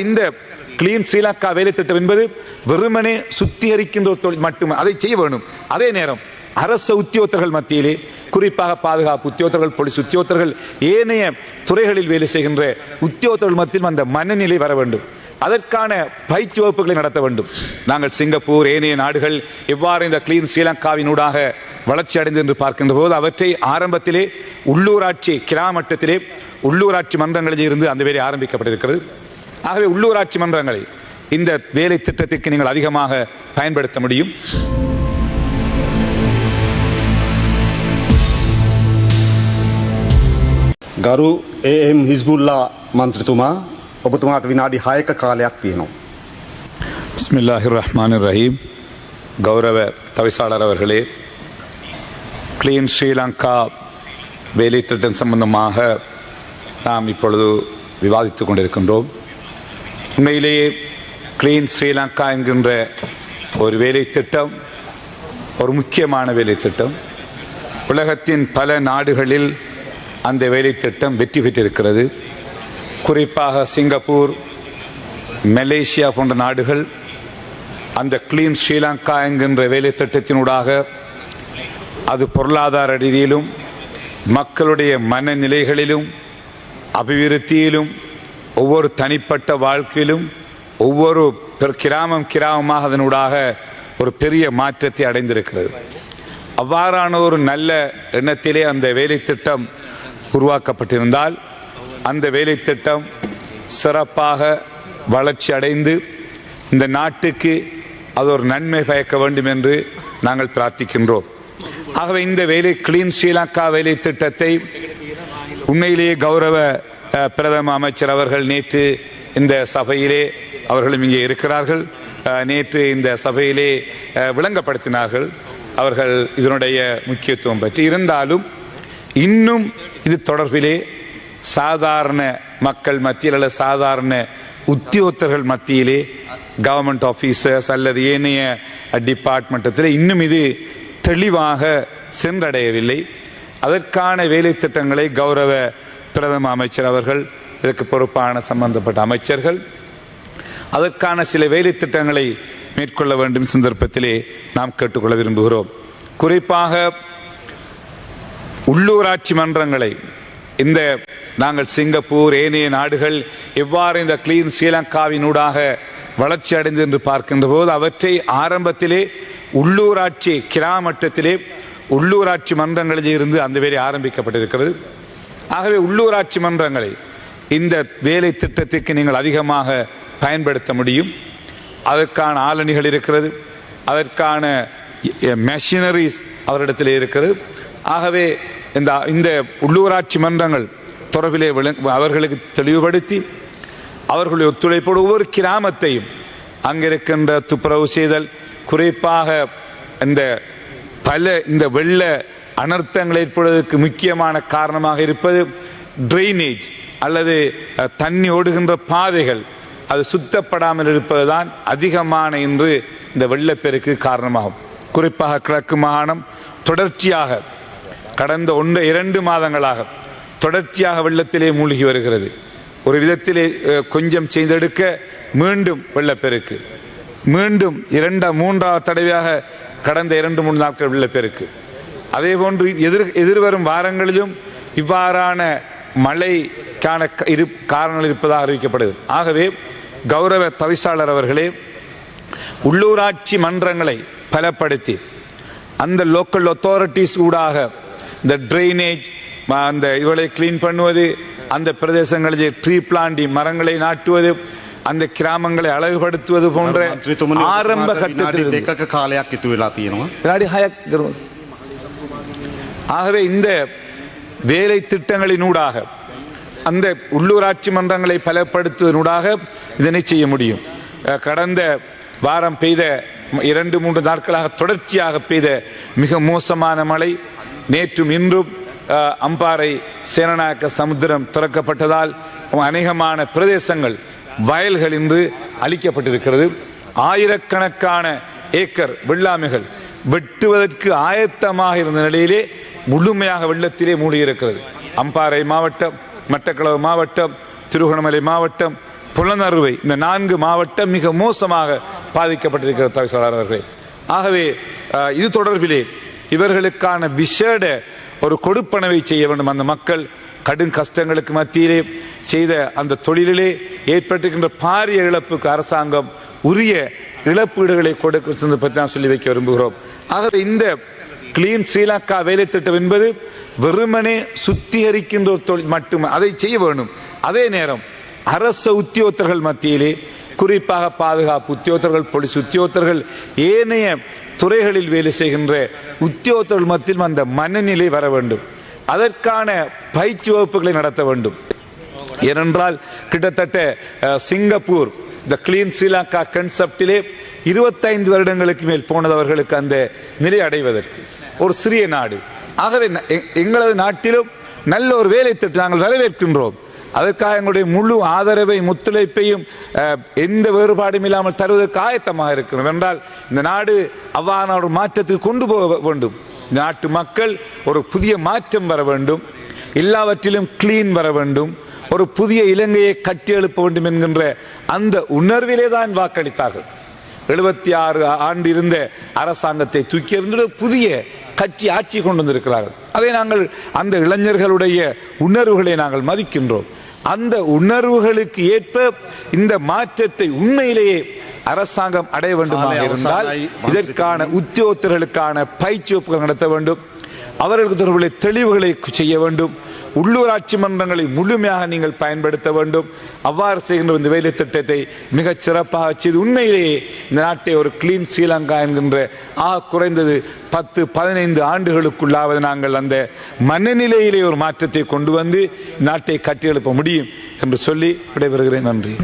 இந்த கிளீன் ஸ்ரீலங்கா வேலை திட்டம் என்பது வெறுமனே சுத்திகரிக்கின்ற தொழில் மட்டுமே அதை செய்ய வேண்டும் அதே நேரம் அரச உத்தியோகத்தர்கள் மத்தியிலே குறிப்பாக பாதுகாப்பு உத்தியோகத்தர்கள் போலீஸ் உத்தியோகத்தர்கள் ஏனைய துறைகளில் வேலை செய்கின்ற உத்தியோகத்தர்கள் மத்தியிலும் அந்த மனநிலை வர வேண்டும். அதற்கான பயிற்சி வகுப்புகளை நடத்த வேண்டும். நாங்கள் சிங்கப்பூர் ஏனைய நாடுகள் எவ்வாறு இந்த கிளீன் ஸ்ரீலங்காவினூடாக வளர்ச்சி அடைந்து என்று பார்க்கின்ற போது அவற்றை ஆரம்பத்திலே உள்ளூராட்சி கிராமட்டத்திலே உள்ளூராட்சி மன்றங்களில் இருந்து அந்த வேலை ஆரம்பிக்கப்பட்டிருக்கிறது. ஆகவே உள்ளூராட்சி மன்றங்களை இந்த வேலை திட்டத்திற்கு நீங்கள் அதிகமாக பயன்படுத்த முடியும் ගරු ඒම් හිස්බුල්ලා මන්ත්‍රතුමා ඔබතුමාට විනාඩි හයක කාලයක් තියෙනවා. பிஸ்மில்லாஹிர் ரஹ்மான் ரஹீம் கௌரவ தவிசாளர் அவர்களே கிளீன் ஸ்ரீலங்கா வேலை திட்டம் சம்பந்தமாக நாம் இப்பொழுது விவாதித்துக் கொண்டிருக்கின்றோம் உண்மையிலேயே கிளீன் ஸ்ரீலங்கா என்கின்ற ஒரு வேலை திட்டம் ஒரு முக்கியமான வேலை திட்டம் உலகத்தின் பல நாடுகளில் அந்த வேலை திட்டம் வெற்றி பெற்றிருக்கிறது. குறிப்பாக சிங்கப்பூர் மலேசியா போன்ற நாடுகள் அந்த கிளீன் ஸ்ரீலங்கா என்கின்ற வேலை திட்டத்தினூடாக அது பொருளாதார ரீதியிலும் மக்களுடைய மனநிலைகளிலும் அபிவிருத்தியிலும் ஒவ்வொரு தனிப்பட்ட வாழ்க்கையிலும் ஒவ்வொரு பெரு- கிராமம் கிராமமாக அதனூடாக ஒரு பெரிய மாற்றத்தை அடைந்திருக்கிறது. அவ்வாறான ஒரு நல்ல எண்ணத்திலே அந்த வேலை திட்டம் உருவாக்கப்பட்டிருந்தால் அந்த வேலை திட்டம் சிறப்பாக வளர்ச்சி அடைந்து இந்த நாட்டுக்கு அது ஒரு நன்மை பயக்க வேண்டும் என்று நாங்கள் பிரார்த்திக்கின்றோம். ஆகவே இந்த வேலை கிளீன் ஸ்ரீலங்கா வேலை திட்டத்தை உண்மையிலேயே கௌரவ பிரதம அமைச்சர் அவர்கள் நேற்று இந்த சபையிலே அவர்களும் இங்கே இருக்கிறார்கள். நேற்று இந்த சபையிலே விளங்கப்படுத்தினார்கள். அவர்கள் இதனுடைய முக்கியத்துவம் பற்றி. இருந்தாலும் இன்னும் இது தொடர்பிலே சாதாரண மக்கள் மத்தியில் அல்லது சாதாரண உத்தியோகத்தர்கள் மத்தியிலே கவர்மெண்ட் ஆஃபீஸர்ஸ் அல்லது ஏனைய டிபார்ட்மெண்ட்டத்தில் இன்னும் இது தெளிவாக சென்றடையவில்லை. அதற்கான வேலை திட்டங்களை கௌரவ பிரதம அமைச்சர் அவர்கள் இதற்கு பொறுப்பான சம்பந்தப்பட்ட அமைச்சர்கள் அதற்கான சில வேலை திட்டங்களை மேற்கொள்ள வேண்டும் சந்தர்ப்பத்திலே நாம் கேட்டுக்கொள்ள விரும்புகிறோம். குறிப்பாக உள்ளூராட்சி மன்றங்களை இந்த நாங்கள் சிங்கப்பூர் ஏனைய நாடுகள் எவ்வாறு இந்த கிளீன் ஸ்ரீலங்காவினூடாக வளர்ச்சி அடைந்து என்று பார்க்கின்ற போது அவற்றை ஆரம்பத்திலே உள்ளூராட்சி கிராமட்டத்திலே உள்ளூராட்சி மன்றங்களில் இருந்து அந்த வேலை ஆரம்பிக்கப்பட்டிருக்கிறது. ஆகவே உள்ளூராட்சி மன்றங்களை இந்த வேலை திட்டத்திற்கு நீங்கள் அதிகமாக பயன்படுத்த முடியும். அதற்கான ஆளணிகள் இருக்கிறது. அதற்கான மெஷினரிஸ் அவரிடத்தில் இருக்கிறது. ஆகவே இந்த இந்த உள்ளூராட்சி மன்றங்கள் தொடர்பிலே அவர்களுக்கு தெளிவுபடுத்தி அவர்களுடைய ஒத்துழைப்போடு ஒவ்வொரு கிராமத்தையும் அங்கிருக்கின்ற துப்புரவு செய்தல் குறிப்பாக இந்த பல இந்த வெள்ள அனர்த்தங்கள் ஏற்படுவதற்கு முக்கியமான காரணமாக இருப்பது ட்ரைனேஜ் அல்லது தண்ணி ஓடுகின்ற பாதைகள். அது சுத்தப்படாமல் இருப்பதுதான் அதிகமான இன்று இந்த வெள்ளப்பெருக்கு காரணமாகும். குறிப்பாக கிழக்கு மாகாணம் தொடர்ச்சியாக கடந்த ஒன்று இரண்டு மாதங்களாக தொடர்ச்சியாக வெள்ளத்திலே மூழ்கி வருகிறது. ஒரு விதத்திலே கொஞ்சம் செய்தெடுக்க மீண்டும் வெள்ளப்பெருக்கு. மீண்டும் இரண்டாம் மூன்றாவது தடவையாக கடந்த இரண்டு மூன்று நாட்கள் வெள்ளப்பெருக்கு. அதே போன்று எதிர் எதிர்வரும் வாரங்களிலும் இவ்வாறான மழைக்கான இரு காரணங்கள் இருப்பதாக அறிவிக்கப்படுது ஆகவே கௌரவ தவிசாளர் அவர்களே உள்ளூராட்சி மன்றங்களை பலப்படுத்தி அந்த லோக்கல் அத்தாரிட்டிஸ் ஊடாக இந்த ட்ரைனேஜ் அந்த இவளை கிளீன் பண்ணுவது அந்த பிரதேசங்களிலே ட்ரீ பிளாண்டி மரங்களை நாட்டுவது அந்த கிராமங்களை அழகுபடுத்துவது போன்ற ஆரம்ப கட்டத்தில் காலையாக்கி விழா தீரணும் ஆகவே இந்த வேலை திட்டங்களினூடாக அந்த உள்ளூராட்சி மன்றங்களை பலப்படுத்துவதனூடாக இதனை செய்ய முடியும். கடந்த வாரம் பெய்த இரண்டு மூன்று நாட்களாக தொடர்ச்சியாக பெய்த மிக மோசமான மழை நேற்றும் இன்றும் அம்பாறை சேனநாயக்க சமுத்திரம் திறக்கப்பட்டதால் அநேகமான பிரதேசங்கள் வயல்கள் இன்று அளிக்கப்பட்டிருக்கிறது ஆயிரக்கணக்கான ஏக்கர் வெள்ளாமைகள் வெட்டுவதற்கு ஆயத்தமாக இருந்த நிலையிலே முழுமையாக வெள்ளத்திலே மூடியிருக்கிறது. அம்பாறை மாவட்டம் மட்டக்களவு மாவட்டம் திருகோணமலை மாவட்டம் புலனறுவை இந்த நான்கு மாவட்டம் மிக மோசமாக பாதிக்கப்பட்டிருக்கிற தவிசாளர்களே ஆகவே இது தொடர்பிலே இவர்களுக்கான விசேட ஒரு கொடுப்பனவை செய்ய வேண்டும். அந்த மக்கள் கடும் கஷ்டங்களுக்கு மத்தியிலே செய்த அந்த தொழிலிலே ஏற்பட்டிருக்கின்ற பாரிய இழப்புக்கு அரசாங்கம் உரிய இழப்பீடுகளை கொடுக்க பற்றி நான் சொல்லி வைக்க விரும்புகிறோம். ஆகவே இந்த கிளீன் ஸ்ரீலங்கா வேலை திட்டம் என்பது வெறுமனே சுத்திகரிக்கின்ற ஒரு தொழில் மட்டும் அதை செய்ய வேண்டும். அதே நேரம் அரச உத்தியோகத்தர்கள் மத்தியிலே குறிப்பாக பாதுகாப்பு உத்தியோகத்தர்கள் போலீஸ் உத்தியோகத்தர்கள் ஏனைய துறைகளில் வேலை செய்கின்ற உத்தியோகத்தர்கள் மத்தியிலும் அந்த மனநிலை வர வேண்டும். அதற்கான பயிற்சி வகுப்புகளை நடத்த வேண்டும். ஏனென்றால் கிட்டத்தட்ட சிங்கப்பூர் இந்த கிளீன் ஸ்ரீலங்கா கன்செப்டிலே இருபத்தைந்து வருடங்களுக்கு மேல் போனதவர்களுக்கு அந்த நிலை அடைவதற்கு. ஒரு சிறிய நாடு. ஆகவே எங்களது நாட்டிலும் நல்ல ஒரு வேலை திட்டம் நாங்கள் வரவேற்கின்றோம். அதற்காக எங்களுடைய முழு ஆதரவை முத்துழைப்பையும் எந்த வேறுபாடும் இல்லாமல் தருவதற்கு ஆயத்தமாக இருக்கிறோம். என்றால் இந்த நாடு அவ்வாறான ஒரு மாற்றத்துக்கு கொண்டு போக வேண்டும். நாட்டு மக்கள் ஒரு புதிய மாற்றம் வர வேண்டும். எல்லாவற்றிலும் கிளீன் வர வேண்டும். ஒரு புதிய இலங்கையை கட்டி எழுப்ப வேண்டும் என்கின்ற அந்த உணர்விலே தான் வாக்களித்தார்கள். எழுபத்தி ஆறு ஆண்டு இருந்த அரசாங்கத்தை தூக்கி எறிந்து புதிய கட்சி ஆட்சி கொண்டு வந்திருக்கிறார்கள் அதை நாங்கள் அந்த இளைஞர்களுடைய உணர்வுகளை நாங்கள் மதிக்கின்றோம். அந்த உணர்வுகளுக்கு ஏற்ப இந்த மாற்றத்தை உண்மையிலேயே அரசாங்கம் அடைய வேண்டுமாக இருந்தால் இதற்கான உத்தியோகத்தர்களுக்கான பயிற்சி வகுப்புகள் நடத்த வேண்டும். அவர்களுக்கு தொடர்புடைய தெளிவுகளை செய்ய வேண்டும். உள்ளூராட்சி மன்றங்களை முழுமையாக நீங்கள் பயன்படுத்த வேண்டும். அவ்வாறு செய்கின்ற இந்த வேலை திட்டத்தை மிகச் சிறப்பாக செய்து உண்மையிலேயே இந்த நாட்டை ஒரு கிளீன் ஸ்ரீலங்கா என்கின்ற ஆக குறைந்தது பத்து பதினைந்து ஆண்டுகளுக்குள்ளாவது நாங்கள் அந்த மனநிலையிலே ஒரு மாற்றத்தை கொண்டு வந்து நாட்டை கட்டியெழுப்ப முடியும் என்று சொல்லி விடைபெறுகிறேன். நன்றி.